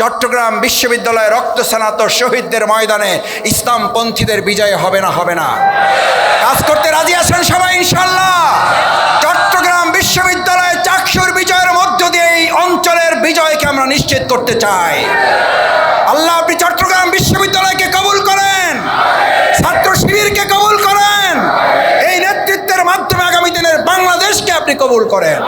চট্টগ্রাম বিশ্ববিদ্যালয়ে রক্ত স্নাত শহীদদের ময়দানে ইসলামপন্থীদের বিজয় হবে না হবে না। কাজ করতে রাজি আছেন সবাই ইনশাল্লাহ চট্টগ্রাম বিশ্ববিদ্যালয়ে চাকসুর বিজয়ের মধ্য দিয়ে এই অঞ্চলের বিজয়কে আমরা নিশ্চিত করতে চাই। আল্লাহ, আপনি চট্টগ্রাম বিশ্ববিদ্যালয়কে কবুল করেন। ছাত্র শিবিরকে কবুল করেন। এই নেতৃত্বের মাধ্যমে আগামী দিনের বাংলাদেশকে আপনি কবুল করেন।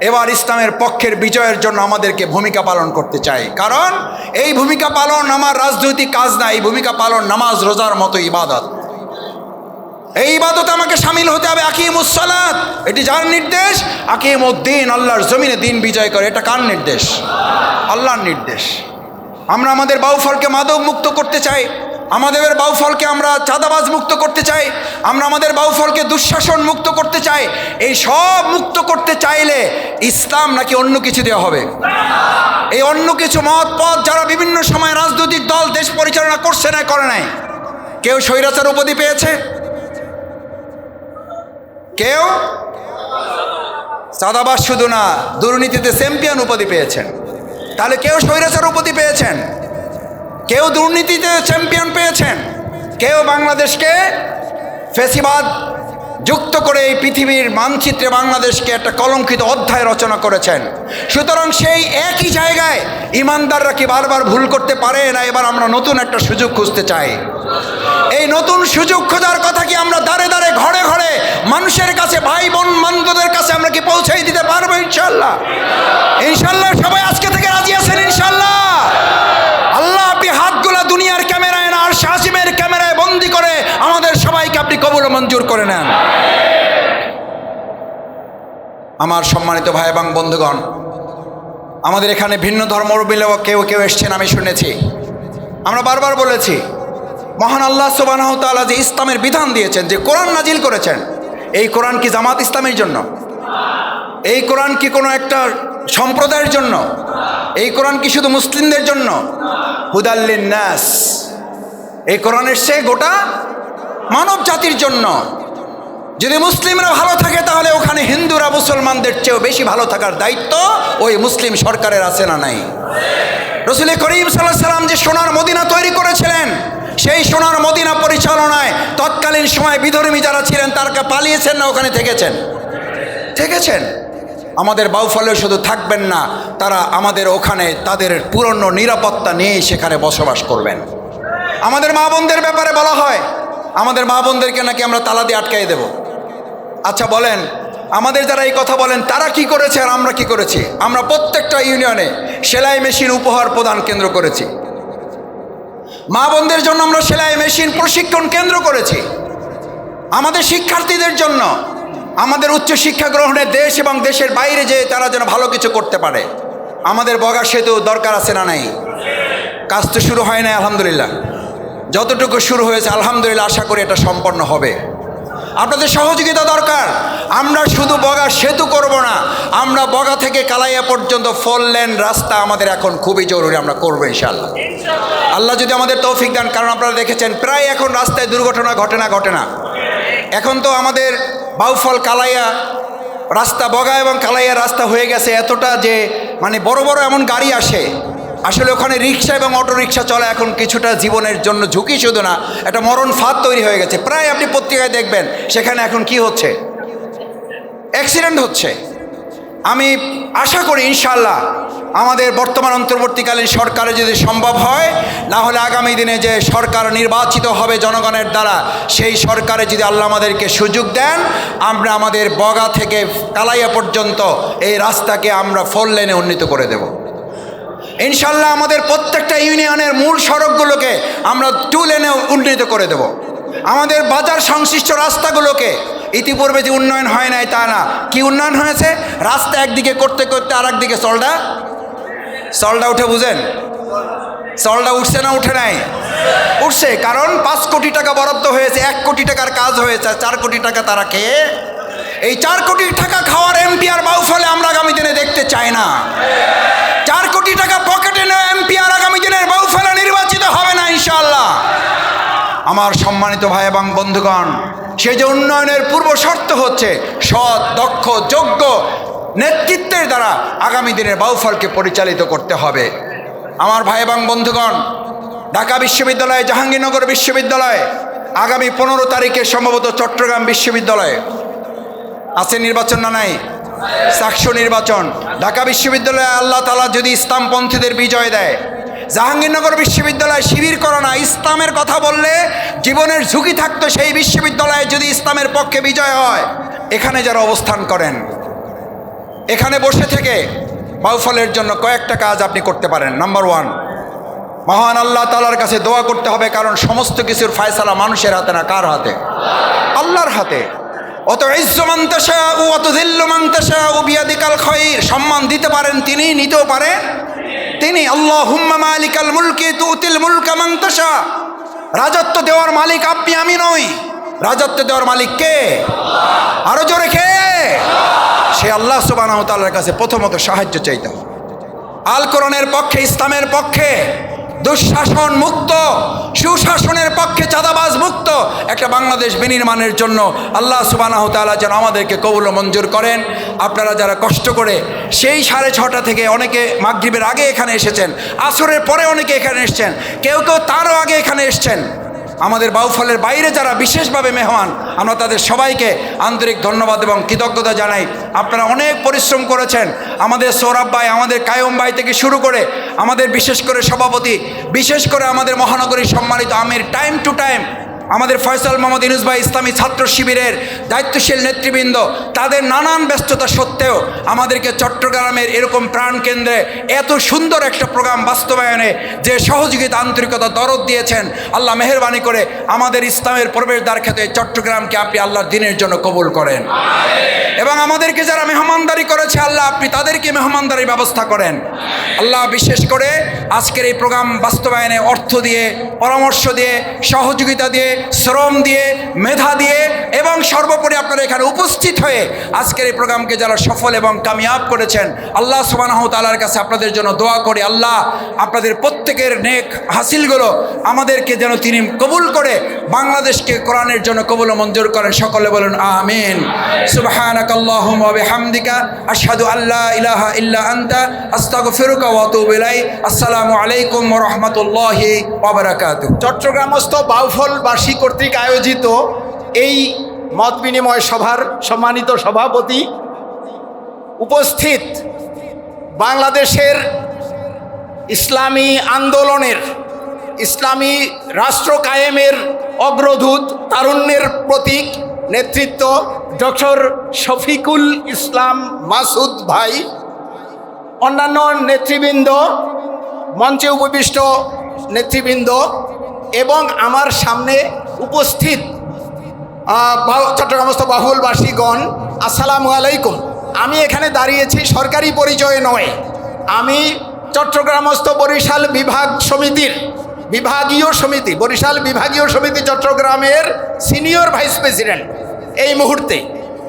এবার ইসলামের পক্ষের বিজয়ের জন্য আমাদেরকে ভূমিকা পালন করতে চাই। কারণ এই ভূমিকা পালন আমার রাজনৈতিক কাজ না, এই ভূমিকা পালন নামাজ, রোজার মতো ইবাদত। এই ইবাদতে আমাকে সামিল হতে হবে আকিম উসালাত এটি যার নির্দেশ? আকিম উদ্দিন আল্লাহর জমিনে দিন বিজয় করে। এটা কার নির্দেশ? আল্লাহর নির্দেশ। আমরা আমাদের বাউফলকে মাদক মুক্ত করতে চাই। আমাদের বাউফলকে আমরা চাঁদাবাজ মুক্ত করতে চাই, আমরা আমাদের বাউফলকে দুঃশাসন মুক্ত করতে চাই, এই সব মুক্ত করতে চাইলে ইসলাম নাকি অন্য কিছু দেওয়া হবে? এই অন্য কিছু মত পথ যারা বিভিন্ন সময় রাজনৈতিক দল, দেশ পরিচালনা করছে না, করে নাই। কেউ স্বৈরাচার উপাধি পেয়েছে? কেউ? চাঁদাবাজ শুধু না, দুর্নীতিতে চ্যাম্পিয়ন উপাধি পেয়েছেন। তাহলে কেউ স্বৈরাচার উপাধি পেয়েছেন? কেউ দুর্নীতিতে চ্যাম্পিয়ন পেয়েছেন, কেউ বাংলাদেশকে ফেসিবাদ যুক্ত করে এই পৃথিবীর মানচিত্রে বাংলাদেশকে একটা কলঙ্কিত অধ্যায় রচনা করেছেন। সুতরাং সেই একই জায়গায় ইমানদাররা কি বারবার ভুল করতে পারে না? এবার আমরা নতুন একটা সুযোগ খুঁজতে চাই। এই নতুন সুযোগ খোঁজার কথা কি আমরা দাঁড়ে দাঁড়ে, ঘরে ঘরে মানুষের কাছে ভাই বোন বান্ধবদের কাছে আমরা কি পৌঁছাই দিতে পারব ইনশাল্লাহ? ইনশাল্লাহ সবাই আজকে থেকে রাজি আছেন ইনশাল্লাহ আল্লাহ আপনি হাতগুলা দুনিয়ার ক্যামেরায় না আর শাসিমের ক্যামেরায় বন্দি করে আমাদের সবাইকে আপনি কবুল মঞ্জুর করে নেন। আমার সম্মানিত ভাই এবং বন্ধুগণ, আমাদের এখানে ভিন্ন ধর্মবিলেও কেউ কেউ এসছেন আমি শুনেছি। আমরা বারবার বলেছি, মহান আল্লাহ সুবাহ যে ইসলামের বিধান দিয়েছেন, যে কোরআন নাজিল করেছেন, এই কোরআন কি জামাত ইসলামের জন্য? এই কোরআন কি কোনো একটা সম্প্রদায়ের জন্য? এই কোরআন কি শুধু মুসলিমদের জন্য? হুদাল্লিন এই কোরআন এসছে গোটা মানব জাতির জন্য। যদি মুসলিমরা ভালো থাকে, তাহলে ওখানে হিন্দুরা মুসলমানদের চেয়েও বেশি ভালো থাকার দায়িত্ব ওই মুসলিম সরকারের আছে না নাই? রসুল করিম সাল্লাহ সাল্লাম যে সোনার মদিনা তৈরি করেছিলেন, সেই সোনার মদিনা পরিচালনায় তৎকালীন সময় বিধর্মী যারা ছিলেন তারা পালিয়েছেন না, ওখানে থেকেছেন? থেকেছেন। আমাদের বাউফলে শুধু থাকবেন না, তারা আমাদের ওখানে তাদের পুরনো নিরাপত্তা নিয়েই সেখানে বসবাস করবেন। আমাদের মা বোনদের ব্যাপারে বলা হয় আমাদের মা বোনদেরকে নাকি আমরা তালা দিয়ে আটকাই দেব? আচ্ছা বলেন, আমাদের যারা এই কথা বলেন, তারা কি করেছে আর আমরা কি করেছি? আমরা প্রত্যেকটা ইউনিয়নে সেলাই মেশিন উপহার প্রদান কেন্দ্র করেছি। মা বোনদের জন্য আমরা সেলাই মেশিন প্রশিক্ষণ কেন্দ্র করেছি। আমাদের শিক্ষার্থীদের জন্য, আমাদের উচ্চ শিক্ষা গ্রহণে দেশ এবং দেশের বাইরে যেয়ে তারা যেন ভালো কিছু করতে পারে, আমাদের বগা সেতু দরকার আছে না নাই? কাজ তো শুরু হয় না আলহামদুলিল্লাহ। যতটুকু শুরু হয়েছে, আলহামদুলিল্লাহ আশা করি এটা সম্পন্ন হবে। আপনাদের সহযোগিতা দরকার। আমরা শুধু বগা সেতু করব না, আমরা বগা থেকে কালাইয়া পর্যন্ত ফোর লেন রাস্তা আমাদের এখন খুবই জরুরি, আমরা করব ইনশাল্লাহ আল্লাহ যদি আমাদের তৌফিক দেন, কারণ আপনারা দেখেছেন প্রায় এখন রাস্তায় দুর্ঘটনা ঘটে না ঘটে না। এখন তো আমাদের বাউফল কালাইয়া রাস্তা, বগা এবং কালাইয়া রাস্তা হয়ে গেছে, এতটা যে মানে বড় বড় এমন গাড়ি আসে আসলে ওখানে রিক্সা এবং অটো রিক্সা চলা এখন কিছুটা জীবনের জন্য ঝুঁকি শুধু না, একটা মরণ ফাঁদ তৈরি হয়ে গেছে। প্রায় আপনি পত্রিকায় দেখবেন, সেখানে এখন কি হচ্ছে? অ্যাক্সিডেন্ট হচ্ছে। আমি আশা করি ইনশাল্লাহ আমাদের বর্তমান অন্তর্বর্তীকালীন সরকারে যদি সম্ভব হয়, না হলে আগামী দিনে যে সরকার নির্বাচিত হবে জনগণের দ্বারা, সেই সরকারে যদি আল্লাহ আমাদেরকে সুযোগ দেন, আমরা আমাদের বগা থেকে কালাইয়া পর্যন্ত এই রাস্তাকে আমরা ফোর লেনে উন্নীত করে দেব। ইনশাল্লাহ আমাদের প্রত্যেকটা ইউনিয়নের মূল সড়কগুলোকে আমরা টু লেনে উন্নীত করে দেব। আমাদের বাজার সংশ্লিষ্ট রাস্তাগুলোকে ইতিপূর্বে যে উন্নয়ন হয় নাই তা না। কি উন্নয়ন হয়েছে? রাস্তা একদিকে করতে করতে আর একদিকে চলটা? চলটা উঠে বুঝেন? চলটা উঠছে না উঠে নাই? উঠছে, কারণ পাঁচ কোটি টাকা বরাদ্দ হয়েছে, এক কোটি টাকার কাজ হয়েছে চার কোটি টাকা তারা খেয়ে এই চার কোটি টাকা খাওয়ার এমপি আর বাউফলে আমরা আগামী দিনে দেখতে চাই না। চার কোটি টাকা পকেটে নেওয়া এমপি আর আগামী দিনের বাউফলে নির্বাচিত হবে না ইনশাল্লাহ আমার সম্মানিত ভাই এবং বন্ধুগণ সে যে উন্নয়নের পূর্ব শর্ত হচ্ছে সৎ, দক্ষ, যোগ্য নেতৃত্বের দ্বারা আগামী দিনের বাউফলকে পরিচালিত করতে হবে। আমার ভাই এবং বন্ধুগণ, ঢাকা বিশ্ববিদ্যালয়, জাহাঙ্গীরনগর বিশ্ববিদ্যালয় আগামী পনেরো তারিখে সম্ভবত চট্টগ্রাম বিশ্ববিদ্যালয়ে আছে নির্বাচন না নাই? সাকশো নির্বাচন। ঢাকা বিশ্ববিদ্যালয়ে আল্লাহ তালা যদি ইসলামপন্থীদের বিজয় দেয়, জাহাঙ্গীরনগর বিশ্ববিদ্যালয়ে শিবির করো না ইসলামের কথা বললে জীবনের ঝুঁকি থাকতো সেই বিশ্ববিদ্যালয়ে যদি ইসলামের পক্ষে বিজয় হয়, এখানে যারা অবস্থান করেন, এখানে বসে থেকে বাউফলের জন্য কয়েকটা কাজ আপনি করতে পারেন। নাম্বার ওয়ান, মহান আল্লাহ তালার কাছে দোয়া করতে হবে, কারণ সমস্ত কিছুর ফায়সালা মানুষের হাতে না, কার হাতে? আল্লাহর হাতে। অত ইজ্জ মান্তাসা ও অত দিল্ল মান্তাসা ও বিয়াদিকাল খৈর সম্মান দিতে পারেন তিনি, নিতেও পারেন তিনি আল্লাহ হুম্মা মালিকাল মুলকি তুতিল মুলকা মান্তাসা রাজত্ব দেওয়ার মালিক আপনি, আমি নই। রাজত্ব দেওয়ার মালিক কে? আরও জোরে কে? সে আল্লাহ সুবাহ কাছে প্রথমত সাহায্য চাইতে হবে। আল কোরআনের পক্ষে, ইসলামের পক্ষে দুঃশাসন মুক্ত, সুশাসনের পক্ষে চাঁদাবাজ মুক্ত, একটা বাংলাদেশ বিনির্মাণের জন্য আল্লাহ সুবানাহ তালা যেন আমাদেরকে কবুল মঞ্জুর করেন। আপনারা যারা কষ্ট করে সেই সাড়ে ছটা থেকে অনেকে মাগরীবের আগে এখানে এসেছেন, আসরের পরে অনেকে এখানে এসছেন, কেউ কেউ তারও আগে এখানে এসছেন। আমাদের বাউফলের বাইরে যারা বিশেষভাবে মেহমান, আমরা তাদের সবাইকে আন্তরিক ধন্যবাদ এবং কৃতজ্ঞতা জানাই। আপনারা অনেক পরিশ্রম করেছেন। আমাদের সৌরভ ভাই, আমাদের কায়ম ভাই থেকে শুরু করে আমাদের বিশেষ করে সভাপতি, বিশেষ করে আমাদের মহানগরী সম্মানিত আমির টাইম টু টাইম আমাদের ফয়সাল মোহাম্মদ ইনুস ভাই ইসলামী ছাত্র শিবিরের দায়িত্বশীল নেতৃবৃন্দ, তাদের নানান ব্যস্ততা সত্ত্বেও আমাদেরকে চট্টগ্রামের এরকম প্রাণকেন্দ্রে এত সুন্দর একটা প্রোগ্রাম বাস্তবায়নে যে সহযোগিতা আন্তরিকতা দরদ দিয়েছেন, আল্লাহ মেহরবানি করে আমাদের ইসলামের প্রবেশদ্বার ক্ষেত্রে চট্টগ্রামকে আপনি আল্লাহর দিনের জন্য কবুল করেন। এবং আমাদেরকে যারা মেহমানদারি করেছে, আল্লাহ আপনি তাদেরকে মেহমানদারির ব্যবস্থা করেন। আল্লাহ বিশেষ করে আজকের এই প্রোগ্রাম বাস্তবায়নে অর্থ দিয়ে, পরামর্শ দিয়ে, সহযোগিতা দিয়ে শ্রম দিয়ে, মেধা দিয়ে এবং সর্বোপরি আপনারা এখানে উপস্থিত হয়ে আজকের এই প্রোগ্রামকে যারা সফল এবং কামিয়াব করেছেন, আল্লাহ সুবানাহ তালার কাছে আপনাদের জন্য দোয়া করি। আল্লাহ আপনাদের প্রত্যেকের নেক হাসিলগুলো আমাদেরকে যেন তিনি কবুল করে, বাংলাদেশকে কোরআনের জন্য কবুল মঞ্জুর করেন। সকলে বলুন, আমিন। সুবহানাক আল্লাহুম ওয়া বিহামদিকা, আশহাদু আল্লা ইলাহা ইল্লা আনতা, আস্তাগফিরুকা ওয়া আতুবু ইলাই আসসালামু আলাইকুম ওয়া রাহমাতুল্লাহি ওয়া বারাকাতুহু। চট্টগ্রামস্থ বাউফলবাসী কর্তৃক আয়োজিত এই মত বিনিময় সভার সম্মানিত সভাপতি উপস্থিত বাংলাদেশের ইসলামী আন্দোলনের, ইসলামী রাষ্ট্র কায়েমের অগ্রদূত তারুণ্যের প্রতীক নেতৃত্ব ডক্টর শফিকুল ইসলাম মাসুদ ভাই, অন্যান্য নেতৃবৃন্দ, মঞ্চে উপবিষ্ট নেতৃবৃন্দ এবং আমার সামনে উপস্থিত চট্টগ্রামস্থ বাহুলবাসীগণ, আসসালামু আলাইকুম। আমি এখানে দাঁড়িয়েছি সরকারি পরিচয়ে নয়। আমি চট্টগ্রামস্থ বরিশাল বিভাগ সমিতির, বিভাগীয় সমিতি, বরিশাল বিভাগীয় সমিতি চট্টগ্রামের সিনিয়র ভাইস প্রেসিডেন্ট এই মুহূর্তে।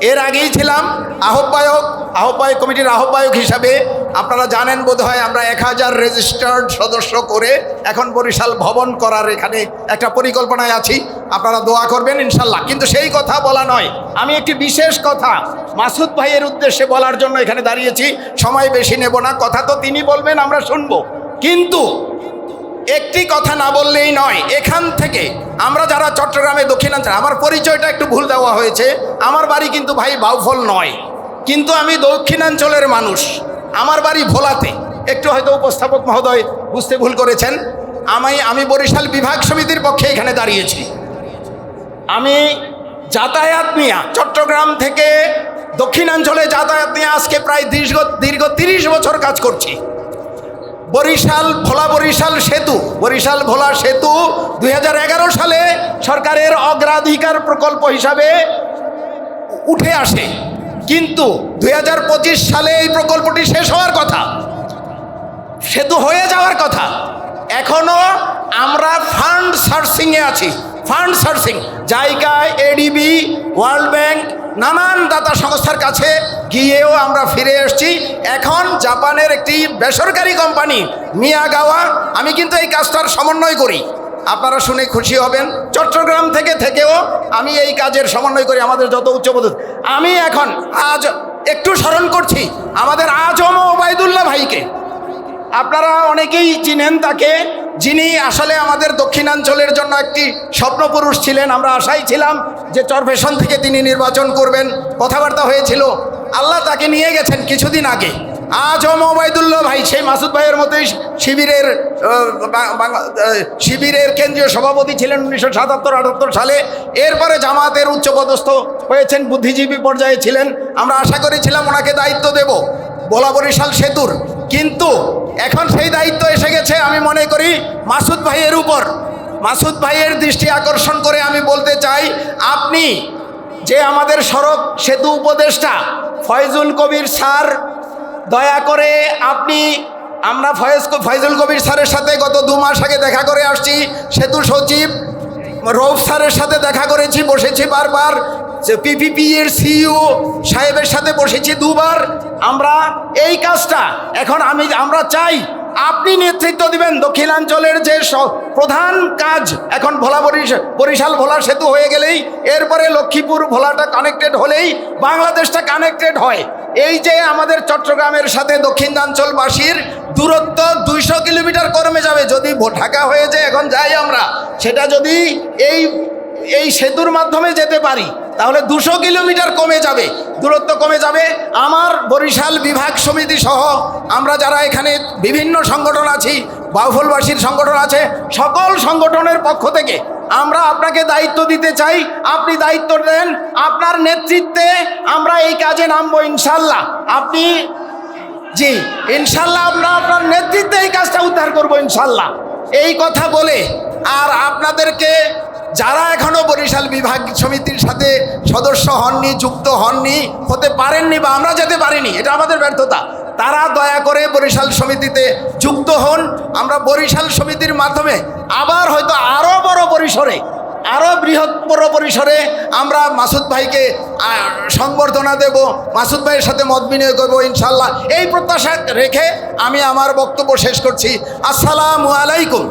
এর আগেই ছিলাম আহ্বায়ক আহ্বায়ক কমিটির আহ্বায়ক হিসাবে আপনারা জানেন বোধহয় আমরা এক হাজার রেজিস্টার্ড সদস্য করে এখন বরিশাল ভবন করার এখানে একটা পরিকল্পনায় আছি। আপনারা দোয়া করবেন ইনশাল্লাহ। কিন্তু সেই কথা বলা নয়। আমি একটি বিশেষ কথা মাসুদ ভাইয়ের উদ্দেশ্যে বলার জন্য এখানে দাঁড়িয়েছি। সময় বেশি নেব না, কথা তো তিনি বলবেন, আমরা শুনব। কিন্তু একটি কথা না বললেই নয়, এখান থেকে আমরা যারা চট্টগ্রামে দক্ষিণাঞ্চল আমার পরিচয়টা একটু ভুল দেওয়া হয়েছে। আমার বাড়ি কিন্তু ভাই বাউফল নয়। কিন্তু আমি দক্ষিণাঞ্চলের মানুষ। আমার বাড়ি ভোলাতে। একটু হয়তো উপস্থাপক মহোদয় বুঝতে ভুল করেছেন। আমি আমি বরিশাল বিভাগ সমিতির পক্ষে এখানে দাঁড়িয়েছি। আমি যাতায়াত নিয়ে, চট্টগ্রাম থেকে দক্ষিণাঞ্চলে যাতায়াত নিয়ে আজকে প্রায় দীর্ঘ দীর্ঘ তিরিশ বছর কাজ করছি। বরিশাল ভোলা বরিশাল সেতু, বরিশাল ভোলা সেতু দুই হাজার এগারো সালে সরকারের অগ্রাধিকার প্রকল্প হিসাবে উঠে আসে। কিন্তু দু হাজার পঁচিশ সালে এই প্রকল্পটি শেষ হওয়ার কথা। সেতু হয়ে যাওয়ার কথা। এখনও আমরা ফান্ড সার্চিংয়ে আছি। ফান্ড সার্চিং জায়গায় এডিবি, ওয়ার্ল্ড ব্যাংক, নানান দাতা সংস্থার কাছে গিয়েও আমরা ফিরে এসেছি। এখন জাপানের একটি বেসরকারি কোম্পানি মিয়া মিয়াগাওয়া। আমি কিন্তু এই কাজটার সমন্বয় করি। আপনারা শুনে খুশি হবেন। চট্টগ্রাম থেকে থেকেও আমি এই কাজের সমন্বয় করি আমাদের যত উচ্চপদ আমি এখন আজ একটু স্মরণ করছি আমাদের আজম ওবায়দুল্লাহ ভাইকে। আপনারা অনেকেই চিনেন তাকে, যিনি আসলে আমাদের দক্ষিণাঞ্চলের জন্য একটি স্বপ্নপুরুষ ছিলেন। আমরা আশাই ছিলাম যে চরফেশন থেকে তিনি নির্বাচন করবেন। কথাবার্তা হয়েছিল, আল্লাহ তাকে নিয়ে গেছেন কিছুদিন আগে। আজম ওবায়দুল্লাহ ভাই, সেই মাসুদ ভাইয়ের মতোই শিবিরের বাংলা- শিবিরের কেন্দ্রীয় সভাপতি ছিলেন উনিশশো সাতাত্তর, আটাত্তর সালে। এরপরে জামাতের উচ্চপদস্থ হয়েছেন, বুদ্ধিজীবী পর্যায়ে ছিলেন। আমরা আশা করেছিলাম ওনাকে দায়িত্ব দেব ভোলা বরিশাল সেতুর। কিন্তু এখন সেই দায়িত্ব এসে গেছে, আমি মনে করি মাসুদ ভাইয়ের উপর। মাসুদ ভাইয়ের দৃষ্টি আকর্ষণ করে আমি বলতে চাই, আপনি যে আমাদের সড়ক সেতু উপদেষ্টা, ফয়জুল কবির স্যার দয়া করে আপনি, আমরা ফয়েজ ফয়জুল কবির স্যারের সাথে গত দু মাস আগে দেখা করে আসছি সেতু সচিব, রৌফ স্যারের সাথে দেখা করেছি, বসেছি বারবার পিপিপি এর সিইও সাহেবের সাথে বসেছি দুবার, আমরা এই কাজটা, এখন আমি, আমরা চাই আপনি নেতৃত্ব দিবেন দক্ষিণাঞ্চলের যে প্রধান কাজ এখন ভোলা বরিশ- বরিশাল ভোলা সেতু হয়ে গেলেই, এরপরে লক্ষ্মীপুর ভোলাটা কানেক্টেড হলেই বাংলাদেশটা কানেক্টেড হয়। এই যে আমাদের চট্টগ্রামের সাথে দক্ষিণাঞ্চলবাসীর দূরত্ব দুইশো কিলোমিটার কমে যাবে, যদি ঢাকা হয়ে যায় এখন যাই আমরা, সেটা যদি এই এই সেতুর মাধ্যমে যেতে পারি তাহলে দুশো কিলোমিটার কমে যাবে। দূরত্ব কমে যাবে। আমার বরিশাল বিভাগ সমিতি সহ আমরা যারা এখানে বিভিন্ন সংগঠন আছি, বাউফলবাসীর সংগঠন আছে, সকল সংগঠনের পক্ষ থেকে আমরা আপনাকে দায়িত্ব দিতে চাই। আপনি দায়িত্ব দেন। আপনার নেতৃত্বে আমরা এই কাজে নামবো ইনশাল্লাহ। আপনি জি, ইনশাল্লাহ আমরা আপনার নেতৃত্বে এই কাজটা উদ্ধার করব ইনশাল্লাহ। এই কথা বলে আর আপনাদেরকে যারা এখনও বরিশাল বিভাগ সমিতির সাথে সদস্য হননি, যুক্ত হননি, হতে পারেননি বা আমরা যেতে পারিনি, এটা আমাদের ব্যর্থতা। তারা দয়া করে বরিশাল সমিতিতে যুক্ত হন। আমরা বরিশাল সমিতির মাধ্যমে আবার হয়তো আরও বড় পরিসরে আরও বৃহত্তর পরিসরে আমরা মাসুদ ভাইকে সংবর্ধনা দেব, মাসুদ ভাইয়ের সাথে মত বিনিয়োগ করব ইনশাল্লাহ এই প্রত্যাশা রেখে আমি আমার বক্তব্য শেষ করছি। আসসালামু আলাইকুম।